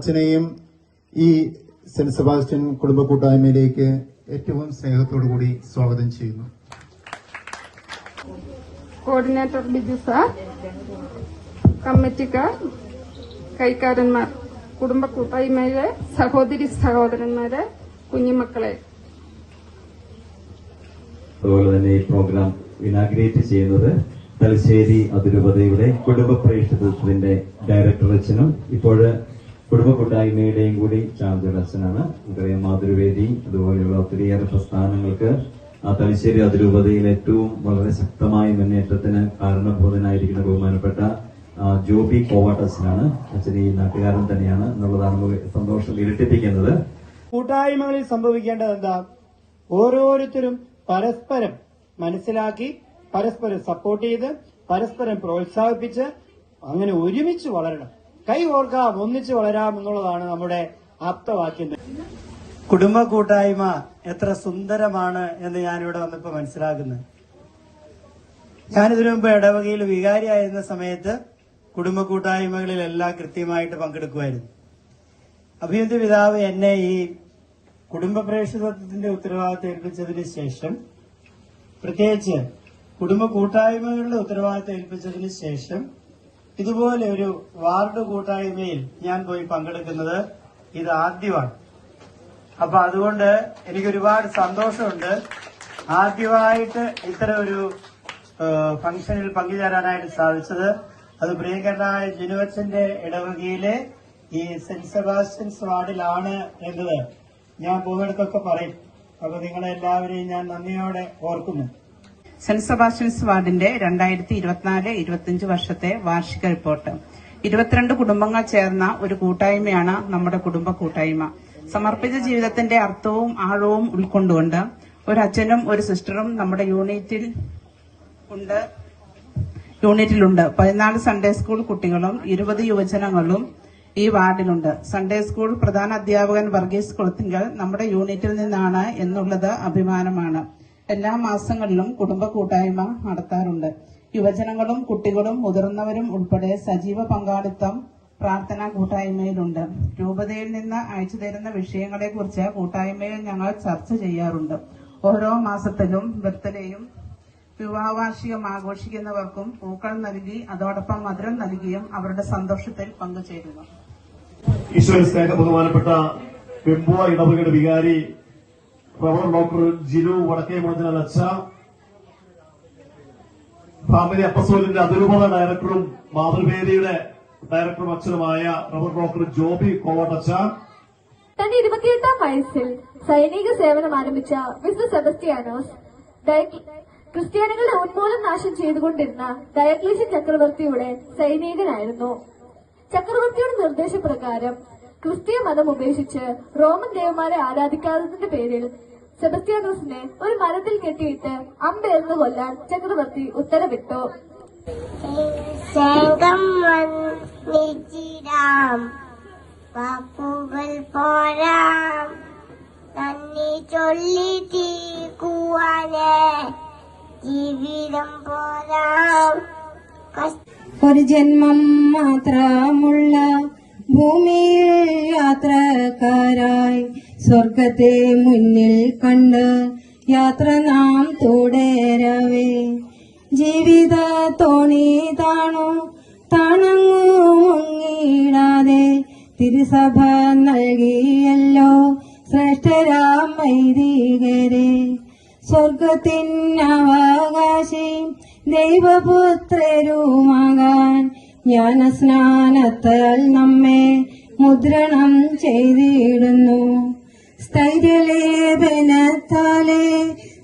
അച്ഛനെയും ഈ saint Sebastian കുടുംബ കൂട്ടായ്മയിലേക്ക് ഏറ്റവും സ്നേഹത്തോടു കൂടി സ്വാഗതം ചെയ്യുന്നു. കോർഡിനേറ്റർ ബിജു സാർ കമ്മിറ്റിക്കാർ കൈക്കാരന്മാർ കുടുംബ കൂട്ടായ്മയിലെ സഹോദരി സഹോദരന്മാരെ കുഞ്ഞുമക്കളെ. അതുപോലെ തന്നെ ഈ പ്രോഗ്രാം ഇനാഗ്രേറ്റ് ചെയ്യുന്നത് തലശ്ശേരി അതിരൂപതയുടെ കുടുംബ പ്രേക്ഷിതത്തിന്റെ ഡയറക്ടർ അച്ഛനും ഇപ്പോഴ് കുടുംബ കൂട്ടായ്മയുടെയും കൂടി ചാർജ് അച്ഛനാണ്. നമുക്കറിയാം മാതൃവേദി അതുപോലെയുള്ള ഒത്തിരിയേറെ പ്രസ്ഥാനങ്ങൾക്ക് ആ തലശ്ശേരി അതിരൂപതയിൽ ഏറ്റവും വളരെ ശക്തമായ മുന്നേറ്റത്തിന് കാരണഭൂതനായിരിക്കുന്ന ബഹുമാനപ്പെട്ട ജോബി കോവാട്ട് അച്ഛനാണ്. അച്ഛൻ ഈ നാട്ടുകാരൻ തന്നെയാണ് എന്നുള്ളതാണ് സന്തോഷം ഇരട്ടിപ്പിക്കുന്നത്. കൂട്ടായ്മകളിൽ സംഭവിക്കേണ്ടത് എന്താ? ഓരോരുത്തരും പരസ്പരം മനസ്സിലാക്കി പരസ്പരം സപ്പോർട്ട് ചെയ്ത് പരസ്പരം പ്രോത്സാഹിപ്പിച്ച് അങ്ങനെ ഒരുമിച്ച് വളരണം. കൈ ഓർക്കാം ഒന്നിച്ച് വളരാം എന്നുള്ളതാണ് നമ്മുടെ ആപ്തവാക്യം. കുടുംബ കൂട്ടായ്മ എത്ര സുന്ദരമാണ് എന്ന് ഞാനിവിടെ വന്നപ്പോ മനസ്സിലാക്കുന്നത് ഞാനിതിനു മുമ്പ് ഇടവകയിൽ വികാരിയായിരുന്ന സമയത്ത് കുടുംബ കൂട്ടായ്മകളിലെല്ലാം കൃത്യമായിട്ട് പങ്കെടുക്കുമായിരുന്നു. അഭിയന്ത പിതാവ് എന്നെ ഈ കുടുംബ പ്രേക്ഷിതത്വത്തിന്റെ ഉത്തരവാദിത്തം ഏൽപ്പിച്ചതിന് ശേഷം പ്രത്യേകിച്ച് കുടുംബ കൂട്ടായ്മകളുടെ ഉത്തരവാദിത്തം ഏൽപ്പിച്ചതിന് ശേഷം ഇതുപോലെ ഒരു വാർഡ് കൂട്ടായ്മയിൽ ഞാൻ പോയി പങ്കെടുക്കുന്നത് ഇത് ആദ്യമാണ്. അപ്പൊ അതുകൊണ്ട് എനിക്ക് ഒരുപാട് സന്തോഷമുണ്ട്. ആദ്യമായിട്ട് ഇത്തരം ഒരു ഫംഗ്ഷനിൽ പങ്കുചേരാനായിട്ട് സാധിച്ചത് അത് പ്രിയങ്കരനായ ജിനുവച്ചന്റെ ഇടവകയിലെ ഈ സെന്റ് സെബാസ്റ്റ്യൻസ് വാർഡിലാണ് എന്നത് ഞാൻ പോകുന്നിടത്തൊക്കെ പറയും. അപ്പൊ നിങ്ങളെല്ലാവരെയും ഞാൻ നന്ദിയോടെ ഓർക്കുന്നു. സെന്റ് സെബാസ്റ്റ്യൻസ് വാർഡിന്റെ രണ്ടായിരത്തി ഇരുപത്തിനാല് ഇരുപത്തിയഞ്ച് വർഷത്തെ വാർഷിക റിപ്പോർട്ട്. ഇരുപത്തിരണ്ട് കുടുംബങ്ങൾ ചേർന്ന ഒരു കൂട്ടായ്മയാണ് നമ്മുടെ കുടുംബ കൂട്ടായ്മ. സമർപ്പിച്ച ജീവിതത്തിന്റെ അർത്ഥവും ആഴവും ഉൾക്കൊണ്ടുകൊണ്ട് ഒരു അച്ഛനും ഒരു സിസ്റ്ററും നമ്മുടെ യൂണിറ്റിൽ ഉണ്ട്. യൂണിറ്റിലുണ്ട്. പതിനാല് സൺഡേ സ്കൂൾ കുട്ടികളും ഇരുപത് യുവജനങ്ങളും ഈ വാർഡിലുണ്ട്. സൺഡേ സ്കൂൾ പ്രധാന അധ്യാപകൻ വർഗീസ് കൊളുത്തിങ്കൽ നമ്മുടെ യൂണിറ്റിൽ നിന്നാണ് എന്നുള്ളത് അഭിമാനമാണ്. എല്ലാ മാസങ്ങളിലും കുടുംബ കൂട്ടായ്മ നടത്താറുണ്ട്. യുവജനങ്ങളും കുട്ടികളും മുതിർന്നവരും ഉൾപ്പെടെ സജീവ പങ്കാളിത്തം പ്രാർത്ഥനാ കൂട്ടായ്മയിലുണ്ട്. രൂപതയിൽ നിന്ന് അയച്ചു തരുന്ന വിഷയങ്ങളെക്കുറിച്ച് കൂട്ടായ്മയിൽ ഞങ്ങൾ ചർച്ച ചെയ്യാറുണ്ട്. ഓരോ മാസത്തിലും ബർത്ത്ഡേയും വിവാഹവാർഷികം ആഘോഷിക്കുന്നവർക്കും പൂക്കൾ നൽകി അതോടൊപ്പം മധുരം നൽകിയും അവരുടെ സന്തോഷത്തിൽ പങ്കുചേരുന്നു. ഈശ്വര സ്നേഹ ബഹുമാനപ്പെട്ട വെമ്പുവ ഇടവകയുടെ വികാരി റവർ ഡോക്ടർ ജിനു വടക്കേ മോചന അച്ഛ ഫാമിലി അപ്പസോലിന്റെ അതിരൂപത ഡയറക്ടറും മാതൃവേദിയുടെ ഡയറക്ടറും അച്ഛനുമായ റബർ ഡോക്ടർ ജോബി കോവട്ടച്ച. തന്റെ ഇരുപത്തിയെട്ടാം വയസ്സിൽ സൈനിക സേവനം ആരംഭിച്ച മിസ്റ്റർ സെബസ്റ്റിയാനോസ് ക്രിസ്ത്യാനികളുടെ ഉന്മൂലം നാശം ചെയ്തുകൊണ്ടിരുന്ന ഡയക്ലീഷ്യൻ ചക്രവർത്തിയുടെ സൈനികനായിരുന്നു. ചക്രവർത്തിയുടെ നിർദ്ദേശപ്രകാരം ക്രിസ്തീയ മതം ഉപേക്ഷിച്ച് റോമൻ ദേവന്മാരെ ആരാധിക്കാത്തതിന്റെ പേരിൽ സെബസ്ത്യാനോസിനെ ഒരു മരത്തിൽ കെട്ടിയിട്ട് അമ്പേർന്ന് കൊല്ലാൻ ചക്രവർത്തി ഉത്തരവിട്ടു. വാക്കുകൾ പോരാം. നന്ദി ചൊല്ലി തീക്കുവാനേ ജീവിതം പോരാം. ഒരു ജന്മം മാത്രമുള്ള ഭൂമിയിൽ യാത്രക്കാരായി സ്വർഗത്തെ മുന്നിൽ കണ്ട് യാത്ര നാം തുടരവേ. ജീവിത തോണി താണു താണങ്ങു മുങ്ങിടാതെ തിരുസഭ നൽകിയല്ലോ ശ്രേഷ്ഠരാം വൈദികരെ. സ്വർഗത്തിനവകാശി ദൈവപുത്രരുമാകാൻ ജ്ഞാനസ്നാനത്താൽ നമ്മെ മുദ്രണം ചെയ്തിടുന്നു സ്ഥൈര്യലേപനത്താലെ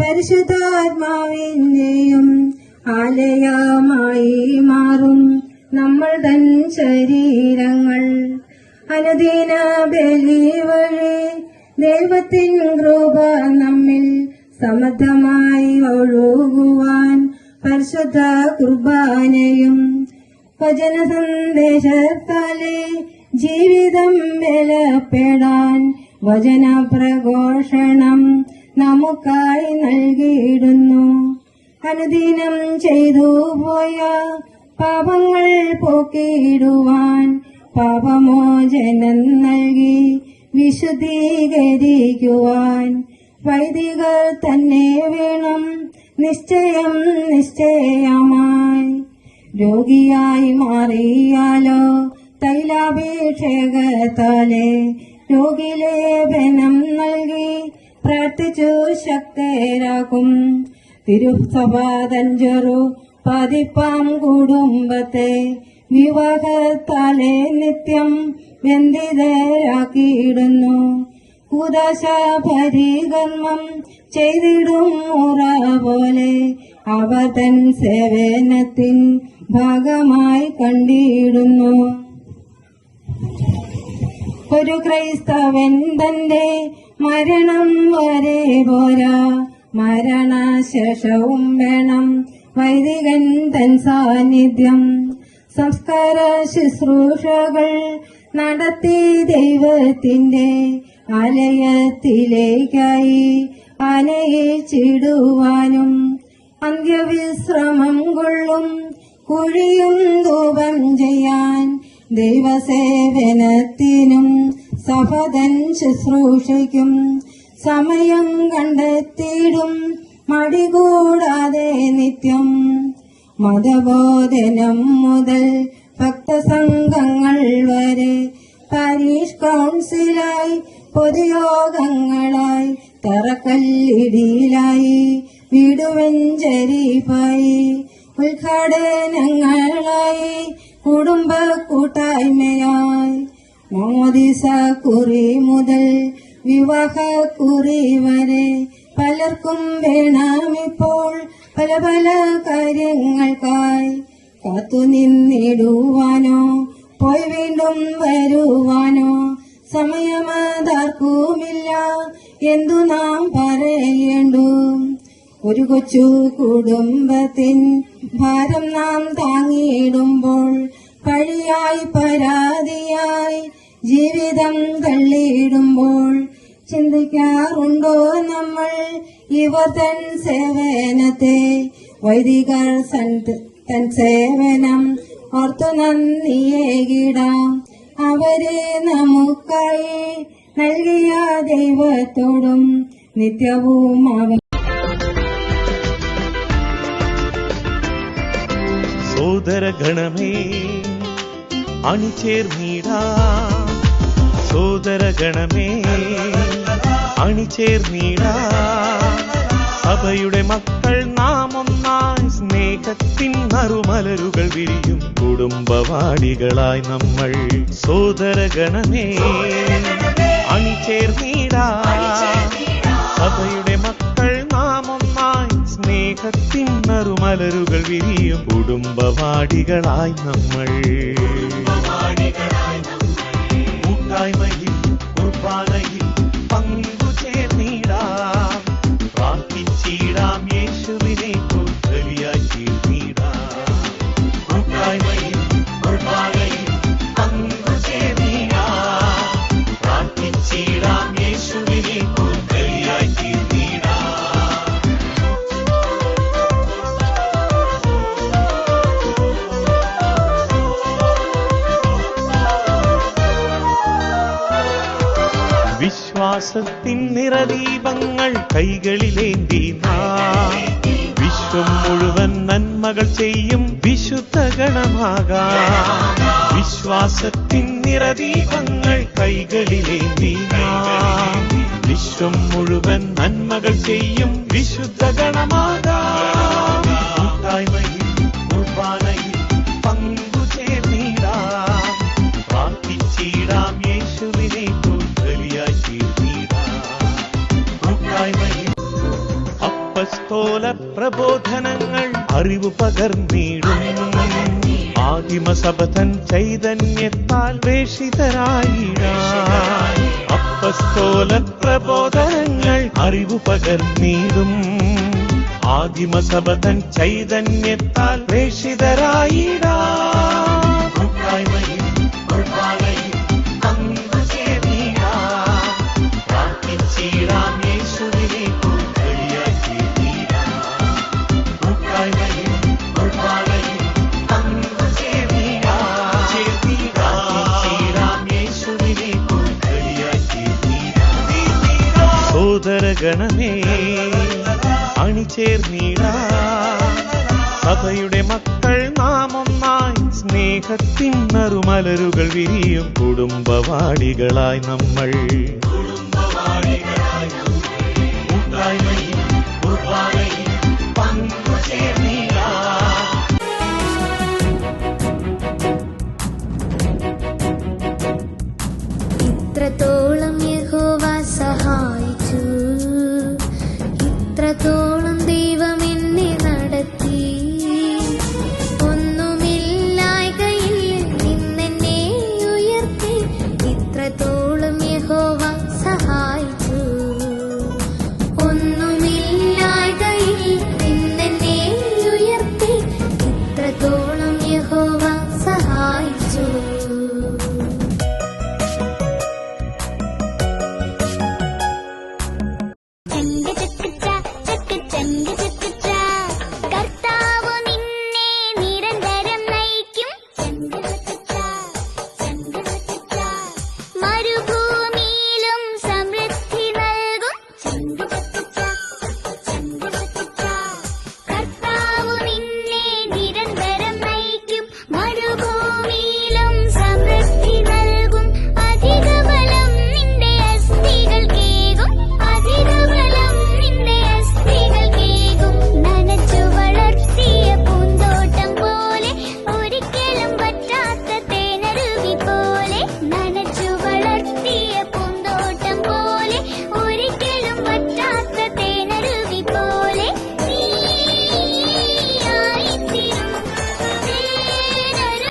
പരിശുദ്ധാത്മാവിന്റെയും ആലയമായി മാറും നമ്മൾ തൻ ശരീരങ്ങൾ. അനുദിന ബലി വഴി ദൈവത്തിൻ കൃപ നമ്മിൽ സമൃദ്ധമായി ഒഴുകുവാൻ പരിശുദ്ധ കുർബാനയും വചന സന്ദേശത്താലെ ജീവിതം ബലപ്പെടാൻ വചന പ്രഘോഷണം നമുക്കായി നൽകിയിടുന്നു. അനുദിനം ചെയ്തു പോയ പാപങ്ങൾ പോക്കിയിടുവാൻ പാപമോചനം നൽകി വിശുദ്ധീകരിക്കുവാൻ വൈദികർ തന്നെ വേണം നിശ്ചയം നിശ്ചയമായി. രോഗിയായി മാറിയാലോ തൈലാഭിഷേകത്താലെ രോഗിലേപനം നൽകി പ്രാർത്ഥിച്ചു ശക്തരാക്കും തിരുസഭാതഞ്ചറു പതിപ്പാം കുടുംബത്തെ വിവാഹത്താലെ നിത്യം ബന്ധിതരാക്കിയിടുന്നു. പരികർമ്മം ചെയ്തിടും മുറ പോലെ അവതൻ സേവനത്തിൻ ഭാഗമായി കണ്ടിടുന്നു. ഒരു ക്രൈസ്തവൻ തന്റെ മരണം വരെ പോരാ. മരണശേഷവും വേണം. വൈദികൻ തൻ സാന്നിധ്യം. സംസ്കാര ശുശ്രൂഷകൾ നടത്തി ദൈവത്തിന്റെ ആലയത്തിലേക്കായി ആനയിച്ചിടുവാനും അന്ത്യവിശ്രമം കൊള്ളും കുഴിയും ചെയ്യാൻ ദൈവസേവനത്തിനും സഭതൻ ശുശ്രൂഷയ്ക്കും സമയം കണ്ടെത്തിയിടും. മടികൂടാതെ നിത്യം മതബോധനം മുതൽ ഭക്തസംഘങ്ങൾ വരെ പാരീഷ് കൗൺസിലായി പൊതുയോഗങ്ങളായി തറക്കല്ലിടിയിലായി വീടുവെഞ്ചരിപ്പായി ഉദ്ഘാടനങ്ങളായി കുടുംബ കൂട്ടായ്മയായി. മോദിസ കുറി മുതൽ വിവാഹ കുറി വരെ പലർക്കും വേണമിപ്പോൾ പല പല കാര്യങ്ങൾക്കായി. കാത്തുനിന്നിടുവാനോ പോയി വീണ്ടും വരുവാനോ സമയമതാർക്കുമില്ല. എന്തു നാം പറയേണ്ടു? ഒരു കൊച്ചു കുടുംബത്തിൻ ഭാരം നാം താങ്ങിയിടുമ്പോൾ പഴിയായി പരാതിയായി ജീവിതം തള്ളിയിടുമ്പോൾ ചിന്തിക്കാറുണ്ടോ നമ്മൾ? ഇവർ സേവനത്തെ വൈദികർ തൻ സേവനം ഓർത്തു നന്ദിയേകിടാം അവരെ നമുക്കായി നൽകിയ ദൈവത്തോടും നിത്യവും അവ സോദരഗണമേ അണിചേർന്നീടാ സോദരഗണമേ അണിചേർന്നീടാ സഭയുടെ മക്കൾ നാം ഒന്നായി സ്നേഹത്തിൻ നറുമലരുകൾ വിരിയും കുടുംബവാടികളായി നമ്മൾ. സോദരഗണമേ അണിചേർന്നീടാ സഭയുടെ മക്കൾ സ്നേഹത്തിൻ നറുമലരുകൾ വിരിയും കുടുംബവാടികളായി നമ്മൾ. കൂട്ടായ്മയിൽ കുർബാനയിൽ വിശ്വാസത്തിൻ നിറദീപങ്ങൾ കൈകളിലേന്തി വിശ്വം മുഴുവൻ നന്മകൾ ചെയ്യും വിശുദ്ധ ഗണമാകാം വിശ്വാസത്തിൻ നിറദീപങ്ങൾ കൈകളിലേന്തി വിശ്വം മുഴുവൻ നന്മകൾ ചെയ്യും വിശുദ്ധ ഗണമാകാം കൂട്ടായ്മയിൽ കുർബാനയിൽ പങ്കുചേർന്നിടാം. പ്രാർത്ഥിച്ചിടാം യേശുവിനെ പ്രബോധനങ്ങൾ അറിവ് പകർന്നിടും ആദിമസഭതൻ ചൈതന്യത്താൽ വേഷിതരായി അപ്പസ്തോല പ്രബോധനങ്ങൾ അറിവ് പകർന്നിടും ആദിമസഭതൻ ചൈതന്യത്താൽ വേഷിതരായിടാം. നൽകണമേ അണിചേർന്നീടാ. സഭയുടെ മക്കൾ നാം സ്നേഹത്തിൻ നറുമലരുകൾ വിരിയും കുടുംബവാടികളായി നമ്മൾ. കൂട്ടായ്മയും കുർബാനയും പങ്കുചേർന്ന്